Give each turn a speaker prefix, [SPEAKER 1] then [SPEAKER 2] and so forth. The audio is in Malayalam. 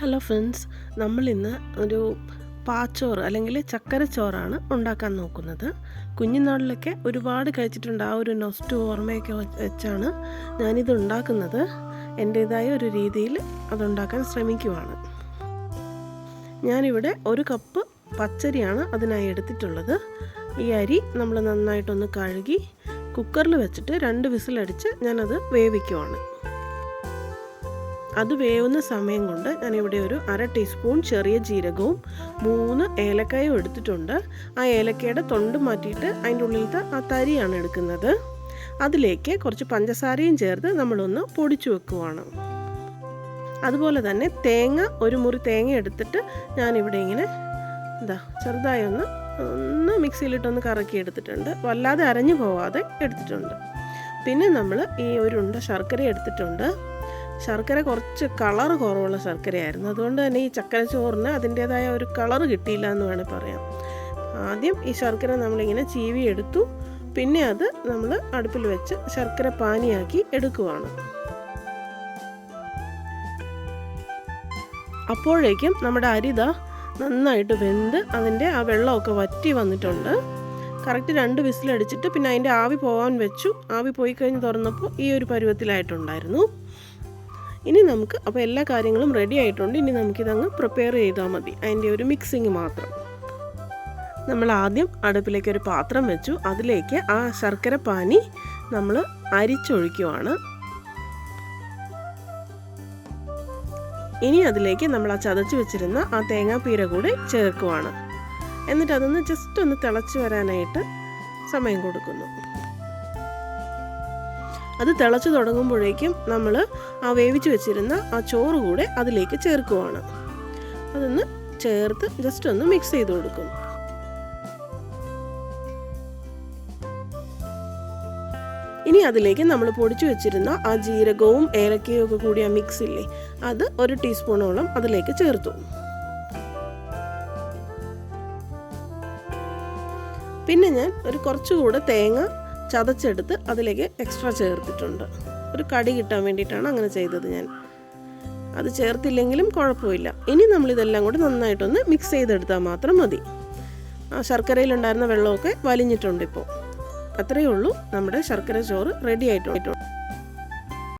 [SPEAKER 1] ഹലോ ഫ്രണ്ട്സ് നമ്മൾ ഇന്ന് ഒരു പാച്ചോറ് അല്ലെങ്കിൽ ചക്കരച്ചോറാണ് ഉണ്ടാക്കാൻ നോക്കുന്നത്. കുഞ്ഞുനാളിലൊക്കെ ഒരുപാട് കഴിച്ചിട്ടുണ്ട്. ആ ഒരു നൊസ്റ്റു ഓർമ്മയൊക്കെ വെച്ചാണ് ഞാനിത് ഉണ്ടാക്കുന്നത്. എന്റേതായ ഒരു രീതിയിൽ അതുണ്ടാക്കാൻ ശ്രമിക്കുവാണ്. ഞാനിവിടെ ഒരു കപ്പ് പച്ചരിയാണ് അതിനായി എടുത്തിട്ടുള്ളത്. ഈ അരി നമ്മൾ നന്നായിട്ടൊന്ന് കഴുകി കുക്കറിൽ വെച്ചിട്ട് രണ്ട് വിസിലടിച്ച് ഞാനത് വേവിക്കുവാണ്. അത് വേവുന്ന സമയം കൊണ്ട് ഞാനിവിടെ ഒരു അര ടീസ്പൂൺ ചെറിയ ജീരകവും മൂന്ന് ഏലക്കായും എടുത്തിട്ടുണ്ട്. ആ ഏലക്കയുടെ തൊണ്ട് മാറ്റിയിട്ട് അതിന്റെ ഉള്ളിലത്തെ ആ തരിയാണ് എടുക്കുന്നത്. അതിലേക്ക് കുറച്ച് പഞ്ചസാരയും ചേർത്ത് നമ്മളൊന്ന് പൊടിച്ചു വെക്കുവാണ്. അതുപോലെ തന്നെ തേങ്ങ ഒരു മുറി തേങ്ങ എടുത്തിട്ട് ഞാനിവിടെ ഇങ്ങനെ എന്താ ചെറുതായി ഒന്ന് ഒന്ന് മിക്സിയിലിട്ടൊന്ന് കറക്കി എടുത്തിട്ടുണ്ട് വല്ലാതെ അരഞ്ഞു പോവാതെ എടുത്തിട്ടുണ്ട്. പിന്നെ നമ്മൾ ഈ ഒരു ഉണ്ട ശർക്കര എടുത്തിട്ടുണ്ട്. ശർക്കര കുറച്ച് കളർ കുറവുള്ള ശർക്കരയായിരുന്നു. അതുകൊണ്ട് തന്നെ ഈ ചക്കര ചോറിന് അതിന്റേതായ ഒരു കളർ കിട്ടിയില്ല എന്ന് വേണമെങ്കിൽ പറയാം. ആദ്യം ഈ ശർക്കര നമ്മളിങ്ങനെ ചീവി എടുത്തു. പിന്നെ അത് നമ്മൾ അടുപ്പിൽ വെച്ച് ശർക്കര പാനിയാക്കി എടുക്കുവാണ്. അപ്പോഴേക്കും നമ്മുടെ അരിത നന്നായിട്ട് വെന്ത് അതിന്റെ ആ വെള്ളമൊക്കെ വറ്റി വന്നിട്ടുണ്ട്. കറക്റ്റ് രണ്ട് വിസിലടിച്ചിട്ട് പിന്നെ അതിന്റെ ആവി പോകാൻ വെച്ചു. ആവി പോയി കഴിഞ്ഞ് തുറന്നപ്പോൾ ഈ ഒരു പരുവത്തിലായിട്ടുണ്ടായിരുന്നു. ഇനി നമുക്ക് അപ്പോൾ എല്ലാ കാര്യങ്ങളും റെഡി ആയിട്ടുണ്ട്. ഇനി നമുക്കിതങ്ങ് പ്രിപ്പയർ ചെയ്താൽ മതി. അതിന്റെ ഒരു മിക്സിങ് മാത്രം. നമ്മൾ ആദ്യം അടുപ്പിലേക്ക് ഒരു പാത്രം വെച്ചു. അതിലേക്ക് ആ ശർക്കര പാനി നമ്മൾ അരിച്ചൊഴിക്കുവാണ്. ഇനി അതിലേക്ക് നമ്മൾ ആ ചതച്ച് വെച്ചിരുന്ന ആ തേങ്ങാപ്പീര കൂടി ചേർക്കുവാണ്. എന്നിട്ട് അതൊന്ന് ജസ്റ്റ് ഒന്ന് തിളച്ച് വരാനായിട്ട് സമയം കൊടുക്കുന്നു. അത് തിളച്ച് തുടങ്ങുമ്പോഴേക്കും നമ്മൾ ആ വേവിച്ച് വെച്ചിരുന്ന ആ ചോറ് കൂടെ അതിലേക്ക് ചേർക്കുവാണ്. അതൊന്ന് ചേർത്ത് ജസ്റ്റ് ഒന്ന് മിക്സ് ചെയ്ത് കൊടുക്കും. ഇനി അതിലേക്ക് നമ്മൾ പൊടിച്ചു വെച്ചിരുന്ന ആ ജീരകവും ഏലക്കയും ഒക്കെ കൂടി മിക്സ് ഇല്ലേ അത് ഒരു ടീസ്പൂണോളം അതിലേക്ക് ചേർത്തു. പിന്നെ ഞാൻ ഒരു കുറച്ചുകൂടെ തേങ്ങ ചതച്ചെടുത്ത് അതിലേക്ക് എക്സ്ട്രാ ചേർത്തിട്ടുണ്ട്. ഒരു കടി കിട്ടാൻ വേണ്ടിയിട്ടാണ് അങ്ങനെ ചെയ്തത് ഞാൻ. അത് ചേർത്തില്ലെങ്കിലും കുഴപ്പമില്ല. ഇനി നമ്മളിതെല്ലാം കൂടി നന്നായിട്ടൊന്ന് മിക്സ് ചെയ്തെടുത്താൽ മാത്രം മതി. ആ ശർക്കരയിലുണ്ടായിരുന്ന വെള്ളമൊക്കെ വലിഞ്ഞിട്ടുണ്ട് ഇപ്പോൾ. അത്രയേ ഉള്ളൂ. നമ്മുടെ ശർക്കര ചോറ് റെഡി ആയിട്ടുണ്ട്.